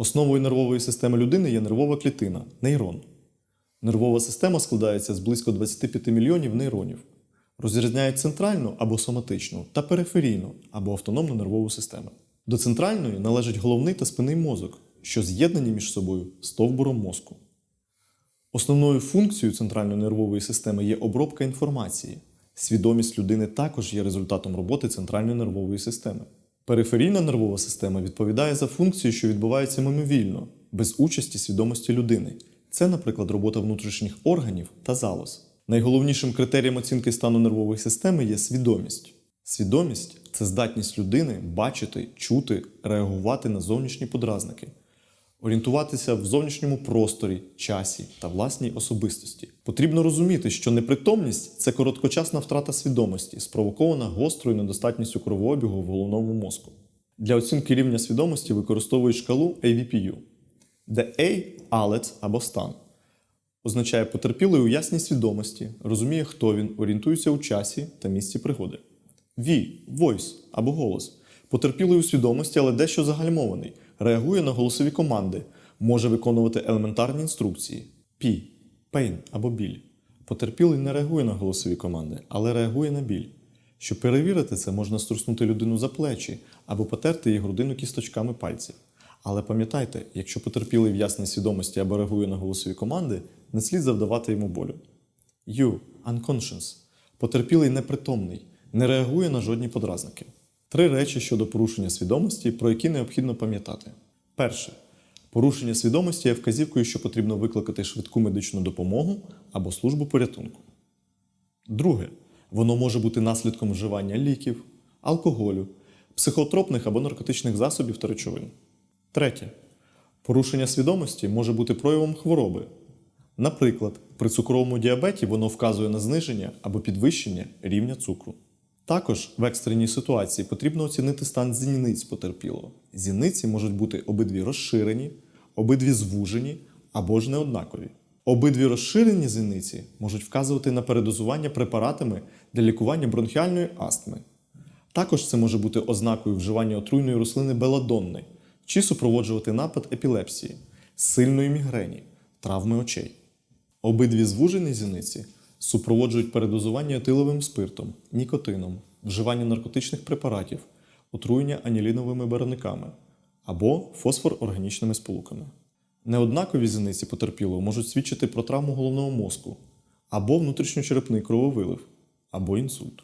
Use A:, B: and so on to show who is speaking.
A: Основою нервової системи людини є нервова клітина нейрон. Нервова система складається з близько 25 мільйонів нейронів. Розрізняють центральну або соматичну та периферійну або автономну нервову систему. До центральної належить головний та спинний мозок, що з'єднані між собою стовбуром мозку. Основною функцією центральної нервової системи є обробка інформації. Свідомість людини також є результатом роботи центральної нервової системи. Периферійна нервова система відповідає за функції, що відбуваються мимовільно, без участі свідомості людини. Це, наприклад, робота внутрішніх органів та залоз. Найголовнішим критерієм оцінки стану нервової системи є свідомість. Свідомість це здатність людини бачити, чути, реагувати на зовнішні подразники, орієнтуватися в зовнішньому просторі, часі та власній особистості. Потрібно розуміти, що непритомність це короткочасна втрата свідомості, спровокована гострою недостатністю кровообігу в головному мозку. Для оцінки рівня свідомості використовують шкалу AVPU, де A – алець або стан. Означає потерпілий у ясній свідомості, розуміє, хто він, орієнтується у часі та місці пригоди. V – voice або голос. Потерпілий у свідомості, але дещо загальмований, реагує на голосові команди, може виконувати елементарні інструкції. P – pain або біль. Потерпілий не реагує на голосові команди, але реагує на біль. Щоб перевірити це, можна струснути людину за плечі або потерти її грудину кісточками пальців. Але пам'ятайте, якщо потерпілий в ясній свідомості або реагує на голосові команди, не слід завдавати йому болю. U – unconscious. Потерпілий непритомний, не реагує на жодні подразники. Три речі щодо порушення свідомості, про які необхідно пам'ятати. Перше. Порушення свідомості є вказівкою, що потрібно викликати швидку медичну допомогу або службу порятунку. Друге. Воно може бути наслідком вживання ліків, алкоголю, психотропних або наркотичних засобів та речовин. Третє. Порушення свідомості може бути проявом хвороби. Наприклад, при цукровому діабеті воно вказує на зниження або підвищення рівня цукру. Також в екстреній ситуації потрібно оцінити стан зіниць потерпілого. Зіниці можуть бути обидві розширені, обидві звужені або ж неоднакові. Обидві розширені зіниці можуть вказувати на передозування препаратами для лікування бронхіальної астми. Також це може бути ознакою вживання отруйної рослини беладонни чи супроводжувати напад епілепсії, сильної мігрені, травми очей. Обидві звужені зіниці супроводжують передозування етиловим спиртом, нікотином, вживання наркотичних препаратів, отруєння аніліновими барвниками або фосфор органічними сполуками. Неоднакові зіниці потерпілого можуть свідчити про травму головного мозку або внутрішньочерепний крововилив, або інсульт.